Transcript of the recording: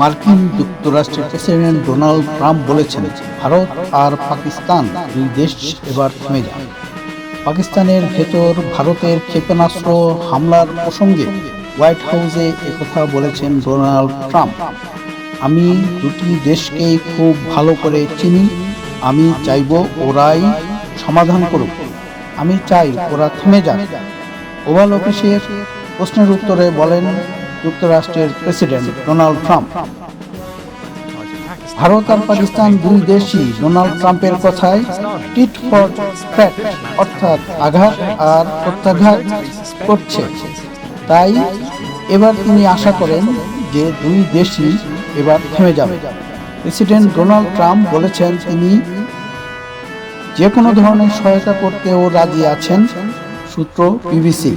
মার্কিন যুক্তরাষ্ট্রের president Donald Trump বলেছেন, ভারত আর পাকিস্তান দুই দেশ এবার থেমে যায় পাকিস্তানের ভেতর ভারতের ক্ষেপণাস্ত্র হামলার প্রসঙ্গে হোয়াইট হাউসে একথা বলেছেন ডোনাল্ড ট্রাম্প। আমি দুটি দেশকেই খুব ভালো করে চিনি, আমি চাইব ওরাই সমাধান করুক। আমি চাই ওরা থেমে যাক। ওভাল অফিসের প্রশ্নের উত্তরে বলেন যুক্তরাষ্ট্রের প্রেসিডেন্ট ডোনাল্ড ট্রাম্প। ভারত আর পাকিস্তান দুই দেশই ডোনাল্ড ট্রাম্পের কথায় টিট ফর ট্র্যাট অর্থাৎ আঘাত আর প্রত্যাঘাত করছে। তাই এবার তিনি আশা করেন যে দুই দেশই এবার থেমে যাবে। প্রেসিডেন্ট ডোনাল্ড ট্রাম্প বলেছেন তিনি, যে কোনো ধরনের সহায়তা করতেও রাজি আছেন সূত্র বিবিসি।